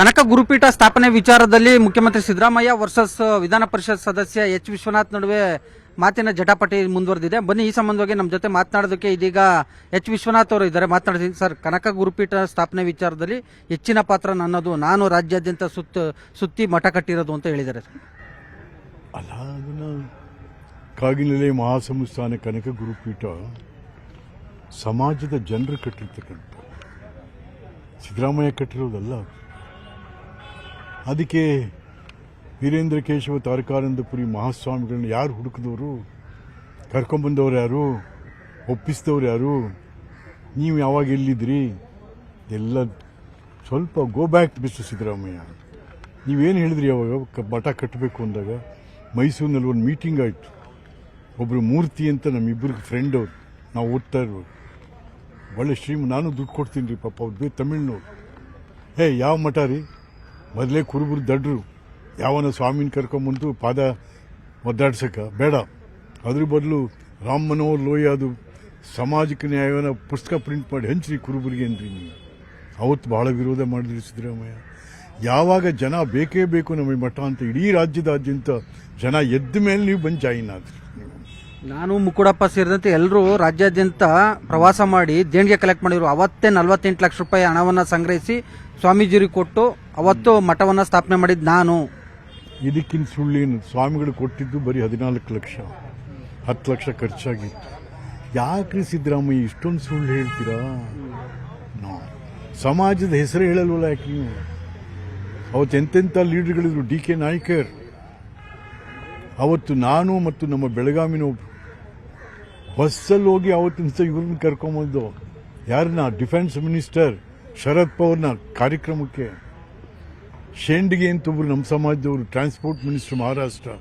ಕನಕ ಗುರುಪೀಠ ಸ್ಥಾಪನೆ ವಿಚಾರದಲ್ಲಿ ಮುಖ್ಯಮಂತ್ರಿ ಸಿದ್ದರಾಮಯ್ಯ ವರ್ಸಸ್ ವಿಧಾನ ಪರಿಷತ್ ಸದಸ್ಯ ಎಚ್ ವಿಶ್ವನಾಥ್ ನಡುವೆ ಮಾತಿನ ಜಟಾಪಟಿ ಮುಂದುವರೆದಿದೆ. ಬನ್ನಿ, ಈ ಸಂಬಂಧವಾಗಿ ನಮ್ಮ ಜೊತೆ ಮಾತನಾಡೋದಕ್ಕೆ ಇದೀಗ ಎಚ್ ವಿಶ್ವನಾಥ್ ಅವರು ಇದ್ದಾರೆ. ಮಾತನಾಡ್ತೀನಿ ಸರ್, ಕನಕ ಗುರುಪೀಠ ಸ್ಥಾಪನೆ ವಿಚಾರದಲ್ಲಿ ಹೆಚ್ಚಿನ ಪಾತ್ರ ನನ್ನದು. ನಾನು ರಾಜ್ಯಾದ್ಯಂತ ಸುತ್ತ, ಸುತ್ತಿ ಮಠ ಕಟ್ಟಿರೋದು ಅಂತ ಹೇಳಿದ್ದಾರೆ. ಅಲ್ಲ ಕಾಗಿನೆಲೆ ಮಹಾಸಂಸ್ಥಾನ ಕನಕ ಗುರುಪೀಠ ಸಮಾಜದ ಜನರು ಕಟ್ಟಿರ್ತಕ್ಕಂಥ. ಸಿದ್ದರಾಮಯ್ಯ ಕಟ್ಟಿರೋದಲ್ಲ ಅದಕ್ಕೆ ವೀರೇಂದ್ರ ಕೇಶವ ತಾರಕಾನಂದಪುರಿ ಮಹಾಸ್ವಾಮಿಗಳನ್ನ ಯಾರು ಹುಡುಕಿದವರು? ಕರ್ಕೊಂಬಂದವ್ರು ಯಾರು? ಒಪ್ಪಿಸಿದವ್ರು ಯಾರು? ನೀವು ಯಾವಾಗ ಎಲ್ಲಿದ್ರಿ ಎಲ್ಲ ಸ್ವಲ್ಪ ಗೋ ಬ್ಯಾಕ್ ಮಿಸ್ಟರ್ ಸಿದ್ದರಾಮಯ್ಯ. ನೀವೇನು ಹೇಳಿದ್ರಿ ಯಾವಾಗ ಮಠ ಕಟ್ಟಬೇಕು ಅಂದಾಗ ಮೈಸೂರಿನಲ್ಲಿ ಒಂದು ಮೀಟಿಂಗ್ ಆಯಿತು. ಒಬ್ಬರು ಮೂರ್ತಿ ಅಂತ ನಮ್ಮಿಬ್ಬರಿಗೆ ಫ್ರೆಂಡ್ ಅವರು. ನಾವು ಓದ್ತಾ ಇರೋರು. ಒಳ್ಳೆ ಶ್ರೀಮ ನಾನು ದುಡ್ಡು ಕೊಡ್ತೀನಿ ರೀ ಪಾಪ, ಅವ್ರು ತಮಿಳ್ನವ್ರು. ಹೇ, ಯಾವ ಮಠ ರೀ? ಮೊದಲೇ ಕುರುಬರು ದಡ್ರು. ಯಾವನ ಸ್ವಾಮಿನ ಕರ್ಕೊಂಬಂತು ಪಾದ ಒದ್ದಾಡ್ಸಕ್ಕ ಬೇಡ. ಅದ್ರ ಬದಲು ರಾಮ್ ಮನೋಹರ್ ಲೋಯ ಅದು ಸಮಾಜಕ್ಕೆ ನ್ಯಾಯವನ್ನ ಪುಸ್ತಕ ಪ್ರಿಂಟ್ ಮಾಡಿ ಹಂಚ್ರಿ ಕುರುಬರಿಗೆ ಏನ್ರಿ ನೀವು. ಅವತ್ತು ಬಹಳ ವಿರೋಧ ಮಾಡಿದ್ರಿ ಸಿದ್ದರಾಮಯ್ಯ. ಯಾವಾಗ ಜನ ಬೇಕೇ ಬೇಕು ನಮಗೆ ಮಠ ಅಂತ ಇಡೀ ರಾಜ್ಯದಾದ್ಯಂತ ಜನ ಎದ್ದ ಮೇಲೆ ನೀವು ಬಂದು ಜಾಯಿನ್ ಆದ್ರಿ ನೀವು. ನಾನು ಮುಕುಡಪ್ಪ ಸೇರಿದಂತೆ ಎಲ್ಲರೂ ರಾಜ್ಯಾದ್ಯಂತ ಪ್ರವಾಸ ಮಾಡಿ ದೇಣಿಗೆ ಕಲೆಕ್ಟ್ ಮಾಡಿದ್ರು. ಅವತ್ತೇ ನಲವತ್ತೆಂಟು ಲಕ್ಷ ರೂಪಾಯಿ ಹಣವನ್ನು ಸಂಗ್ರಹಿಸಿ ಸ್ವಾಮೀಜಿರಿಗೆ ಕೊಟ್ಟು ಅವತ್ತು ಮಠವನ್ನು ಸ್ಥಾಪನೆ ಮಾಡಿದ್ದು ನಾನು. ಇದಕ್ಕಿಂತ ಸುಳ್ಳೇನು ಸ್ವಾಮಿಗಳು ಕೊಟ್ಟಿದ್ದು ಬರೀ ಹದಿನಾಲ್ಕು ಲಕ್ಷ. ಹತ್ತು ಲಕ್ಷ ಖರ್ಚಾಗಿತ್ತು. ಯಾಕ್ರಿ ಸಿದ್ದರಾಮಯ್ಯ, ಇಷ್ಟೊಂದು ಸುಳ್ಳು ಹೇಳ್ತೀರಾ? ಸಮಾಜದ ಹೆಸರು ಹೇಳಲ್ವಲ್ಲ ಯಾಕೆ ಅವತ್ತು ಎಂತೆಂಥ ಲೀಡರ್ಗಳಿದ್ರು? D K Naikar. ಅವತ್ತು ನಾನು ಮತ್ತು ನಮ್ಮ ಬೆಳಗಾವಿನ ಬಸ್ಸಲ್ಲಿ ಹೋಗಿ ಅವತ್ತಿನ ಇವ್ರನ್ನ ಕರ್ಕೊಂಬಂದು ಯಾರನ್ನ ಡಿಫೆನ್ಸ್ ಮಿನಿಸ್ಟರ್ ಶರದ್ ಪವರ್ನ ಕಾರ್ಯಕ್ರಮಕ್ಕೆ. ಶೇಂಡಿಗೆ ಅಂತ ಒಬ್ರು ನಮ್ಮ ಸಮಾಜದವರು ಟ್ರಾನ್ಸ್ಪೋರ್ಟ್ ಮಿನಿಸ್ಟರ್ ಮಹಾರಾಷ್ಟ್ರ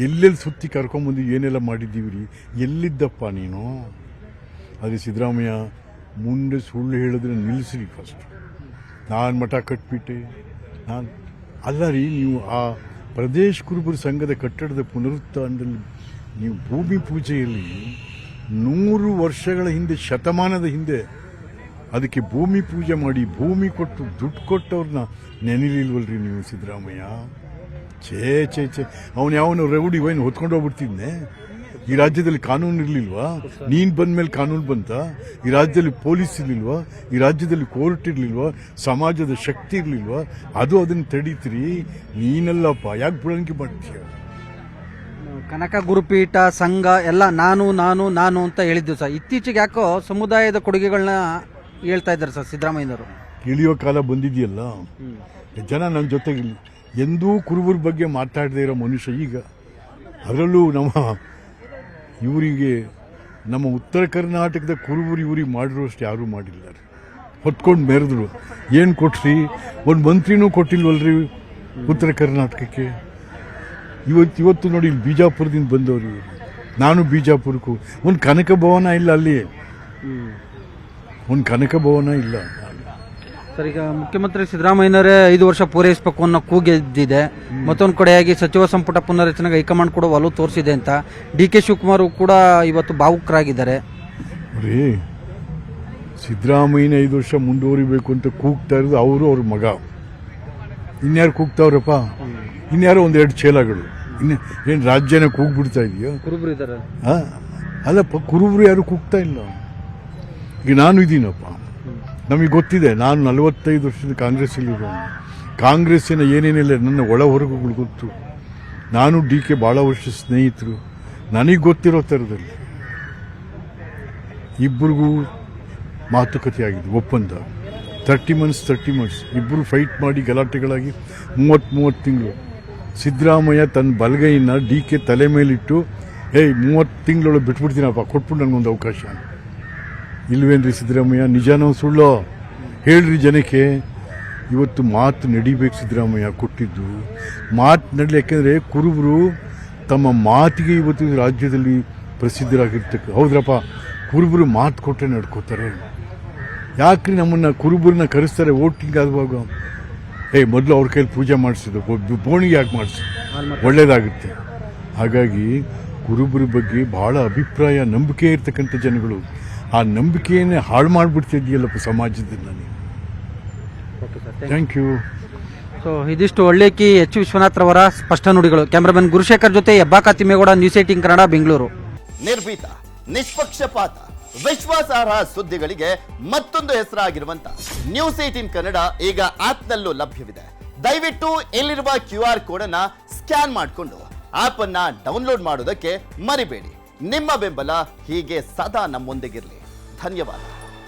ಎಲ್ಲೆಲ್ಲಿ ಸುತ್ತಿ ಕರ್ಕೊಂಬಂದು ಏನೆಲ್ಲ ಮಾಡಿದ್ದೀವಿ ರೀ ಎಲ್ಲಿದ್ದಪ್ಪ ನೀನು? ಅದೇ ಸಿದ್ದರಾಮಯ್ಯ, ಮುಂದೆ ಸುಳ್ಳು ಹೇಳಿದ್ರೆ ನಿಲ್ಲಿಸ್ರಿ ಫಸ್ಟ್ ನಾನು ಮಠ ಕಟ್ಬಿಟ್ಟೆ. ನಾನು ಅಲ್ಲ ರೀ, ನೀವು ಆ ಪ್ರದೇಶ ಕುರುಬರ ಸಂಘದ ಕಟ್ಟಡದ ಪುನರುತ್ಥಾನದಲ್ಲಿ ನೀವು ಭೂಮಿ ಪೂಜೆಯಲ್ಲಿ ನೂರು ವರ್ಷಗಳ ಹಿಂದೆ, ಶತಮಾನದ ಹಿಂದೆ ಅದಕ್ಕೆ ಭೂಮಿ ಪೂಜೆ ಮಾಡಿ, ಭೂಮಿ ಕೊಟ್ಟು ದುಡ್ಡು ಕೊಟ್ಟವ್ರನ್ನ ನೆನಲಿಲ್ವಲ್ರಿ ನೀವು ಸಿದ್ದರಾಮಯ್ಯ? ಛೇ ಛೇ ಛೇ. ಅವನು ಯಾವನು ರೌಡಿ ವೈನ್ ಹೊತ್ಕೊಂಡು ಹೋಗ್ಬಿಡ್ತಿದ್ನೆ. ಈ ರಾಜ್ಯದಲ್ಲಿ ಕಾನೂನು ಇರಲಿಲ್ವಾ? ಬಂದ ಮೇಲೆ ಕಾನೂನು ಬಂತ? ಈ ರಾಜ್ಯದಲ್ಲಿ ಪೊಲೀಸ್ ಇರಲಿಲ್ವಾ? ಈ ರಾಜ್ಯದಲ್ಲಿ ಕೋರ್ಟ್ ಇರಲಿಲ್ವಾ? ಸಮಾಜದ ಶಕ್ತಿ ಇರಲಿಲ್ವಾ? ಅದು ಅದನ್ನು ತಡೀತಿರಿ. ನೀನಲ್ಲಪ್ಪ, ಯಾಕೆ ಬುಳಂಗಿ ಮಾಡ್ತೀಯ? ಕನಕ ಗುರುಪೀಠ ಸಂಘ ಎಲ್ಲ ನಾನು ನಾನು ನಾನು ಅಂತ ಹೇಳಿದ್ದು ಸರ್. ಇತ್ತೀಚೆಗೆ ಯಾಕೋ ಸಮುದಾಯದ ಕೊಡುಗೆಗಳನ್ನ ಹೇಳ್ತಾ ಇದ್ದಾರೆ ಸರ್ ಸಿದ್ದರಾಮಯ್ಯನವರು. ಇಳಿಯೋ ಕಾಲ ಬಂದಿದೆಯಲ್ಲ? ಜನ ನನ್ನ ಜೊತೆಗೆ ಎಂದೂ ಕುರುಬರ ಬಗ್ಗೆ ಮಾತಾಡದೇ ಇರೋ ಮನುಷ್ಯ ಈಗ. ಅದರಲ್ಲೂ ನಮ್ಮ ಇವರಿಗೆ ನಮ್ಮ ಉತ್ತರ ಕರ್ನಾಟಕದ ಕುರುಬರು ಇವ್ರಿಗೆ ಮಾಡಿರೋಷ್ಟು ಯಾರೂ ಮಾಡಿಲ್ಲ. ಹೊತ್ಕೊಂಡು ಮೆರೆದ್ರು. ಏನು ಕೊಟ್ರಿ? ಒಂದು ಮಂತ್ರಿನೂ ಕೊಟ್ಟಿಲ್ವಲ್ರಿ ಉತ್ತರ ಕರ್ನಾಟಕಕ್ಕೆ? ಇವತ್ತು ಇವತ್ತು ನೋಡಿ ಇಲ್ಲಿ ಬಿಜಾಪುರದಿಂದ ಬಂದವರು ನಾನು ಬಿಜಾಪುರಕ್ಕೂ. ಒಂದು ಕನಕ ಭವನ ಇಲ್ಲ ಅಲ್ಲಿ. ಒಂದು ಕನಕ ಭವನ ಇಲ್ಲ. ಸರ್ ಈಗ ಮುಖ್ಯಮಂತ್ರಿ ಸಿದ್ದರಾಮಯ್ಯನವರೇ ಐದು ವರ್ಷ ಪೂರೈಸಬೇಕು ಅನ್ನೋ ಕೂಗೆದ್ದಿದೆ. ಮತ್ತೊಂದು ಕಡೆಯಾಗಿ ಸಚಿವ ಸಂಪುಟ ಪುನರ್ರಚನೆಗೆ ಹೈಕಮಾಂಡ್ ಕೂಡ ಒಲವು ತೋರಿಸಿದೆ ಅಂತ ಡಿ ಕೆ ಶಿವಕುಮಾರ್ ಕೂಡ ಇವತ್ತು ಭಾವುಕರಾಗಿದ್ದಾರೆ. ರೀ ಸಿದ್ದರಾಮಯ್ಯನ ಐದು ವರ್ಷ ಮುಂದುವರಿಬೇಕು ಅಂತ ಕೂಗ್ತಾ ಇರೋದು ಅವರು ಅವ್ರ ಮಗ. ಇನ್ಯಾರು ಕೂಗ್ತಾವ್ರಪ್ಪ? ಇನ್ಯಾರೋ ಒಂದೆರಡು ಚೇಲಗಳು. ಇನ್ನು ಏನು ರಾಜ್ಯನ ಕೂಗ್ಬಿಡ್ತಾ ಇದೆಯೋ? ಕುರುಬ್ರು ಇದ್ದಾರೆ ಹಾಂ? ಅಲ್ಲಪ್ಪ ಕುರುಬ್ರು ಯಾರು ಕೂಗ್ತಾ ಇಲ್ಲ? ಈಗ ನಾನು ಇದ್ದೀನಪ್ಪ ನಮಗೆ ಗೊತ್ತಿದೆ ನಾನು ನಲವತ್ತೈದು ವರ್ಷದ ಕಾಂಗ್ರೆಸ್ಸಲ್ಲಿರೋನು. ಕಾಂಗ್ರೆಸ್ಸಿನ ಏನೇನಿಲ್ಲ ನನ್ನ ಒಳ ಹೊರಗುಗಳು ಗೊತ್ತು. ನಾನು ಡಿ ಕೆ ಭಾಳ ವರ್ಷ ಸ್ನೇಹಿತರು. ನನಗೆ ಗೊತ್ತಿರೋ ಥರದಲ್ಲಿ. ಇಬ್ಬರಿಗೂ ಮಾತುಕತೆ ಆಗಿದೆ ಒಪ್ಪಂದ. ತರ್ಟಿ ಮಂತ್ಸ್ ತರ್ಟಿ ಮಂತ್ಸ್ ಇಬ್ಬರು ಫೈಟ್ ಮಾಡಿ ಗಲಾಟೆಗಳಾಗಿ ಮೂವತ್ತು ಮೂವತ್ತು ತಿಂಗಳು. ಸಿದ್ದರಾಮಯ್ಯ ತನ್ನ ಬಲಗೈನ ಡಿ ಕೆ ತಲೆ ಮೇಲಿಟ್ಟು ಏಯ್ ಮೂವತ್ತು ತಿಂಗಳೊಳಗೆ ಬಿಟ್ಬಿಡ್ತೀನಪ್ಪ ಕೊಟ್ಬಿಟ್ಟು ನನಗೊಂದು ಅವಕಾಶ ಇಲ್ವೇನ್ರಿ ಸಿದ್ದರಾಮಯ್ಯ, ನಿಜಾನೋ ಸುಳ್ಳೋ? ಹೇಳ್ರಿ ಜನಕ್ಕೆ. ಇವತ್ತು ಮಾತು ನಡಿಬೇಕು ಸಿದ್ದರಾಮಯ್ಯ ಕೊಟ್ಟಿದ್ದು. ಮಾತು ನಡಲಿ, ಯಾಕೆಂದರೆ ಕುರುಬರು ತಮ್ಮ ಮಾತಿಗೆ ಇವತ್ತು ರಾಜ್ಯದಲ್ಲಿ ಪ್ರಸಿದ್ಧರಾಗಿರ್ತಕ್ಕ ಹೌದ್ರಪ್ಪ, ಕುರುಬರು ಮಾತು ಕೊಟ್ಟರೆ ನಡ್ಕೋತಾರೆ. ಯಾಕ್ರಿ ನಮ್ಮನ್ನು ಕುರುಬರನ್ನ ಕರೆಸ್ತಾರೆ ವೋಟಿಂಗ್ ಆಗುವಾಗ ಏ ಮೊದಲು ಅವ್ರ ಕೈಲಿ ಪೂಜೆ ಮಾಡಿಸಿದ್ದು ಬೋಣಿಗೆ ಯಾಕೆ ಮಾಡಿಸಿ ಒಳ್ಳೇದಾಗುತ್ತೆ. ಹಾಗಾಗಿ ಕುರುಬರ ಬಗ್ಗೆ ಭಾಳ ಅಭಿಪ್ರಾಯ ನಂಬಿಕೆ ಇರ್ತಕ್ಕಂಥ ಜನಗಳು. ಆ ನಂಬಿಕೆಯನ್ನೇ ಹಾಳು ಮಾಡಿಬಿಡ್ತಿದ್ಯಲ್ಲಪ್ಪ ಸಮಾಜದಿಂದ ನೀವು ಥ್ಯಾಂಕ್ ಯು ಸೊ ಇದಿಷ್ಟು ಒಳ್ಳೆಕಿ ಎಚ್ ವಿಶ್ವನಾಥ್ರವರ ಸ್ಪಷ್ಟ ನುಡಿಗಳು. ಕ್ಯಾಮ್ರಾಮನ್ ಗುರುಶೇಖರ್ ಜೊತೆ ಹೆಬ್ಬಾಕ ತಿಮ್ಮೇಗೌಡ ನ್ಯೂಸ್ ಏಟಿಂಗ್ ಕನ್ನಡ ಬೆಂಗಳೂರು. ನಿರ್ಭೀತ ನಿಷ್ಪಕ್ಷಪಾತ. ವಿಶ್ವಾಸಾರ್ಹ ಸುದ್ದಿಗಳಿಗೆ ಮತ್ತೊಂದು ಹೆಸರಾಗಿರುವಂತ ನ್ಯೂಸ್ ಏಟೀನ್ ಕನ್ನಡ ಈಗ ಆಪ್ನಲ್ಲೂ ಲಭ್ಯವಿದೆ. ದಯವಿಟ್ಟು ಇಲ್ಲಿರುವ ಕ್ಯೂ ಆರ್ ಕೋಡ್ ಅನ್ನ ಸ್ಕ್ಯಾನ್ ಮಾಡಿಕೊಂಡು ಆಪ್ ಅನ್ನ ಡೌನ್ಲೋಡ್ ಮಾಡೋದಕ್ಕೆ ಮರಿಬೇಡಿ. ನಿಮ್ಮ ಬೆಂಬಲ ಹೀಗೆ ಸದಾ ನಮ್ಮೊಂದಿಗಿರಲಿ. ಧನ್ಯವಾದ.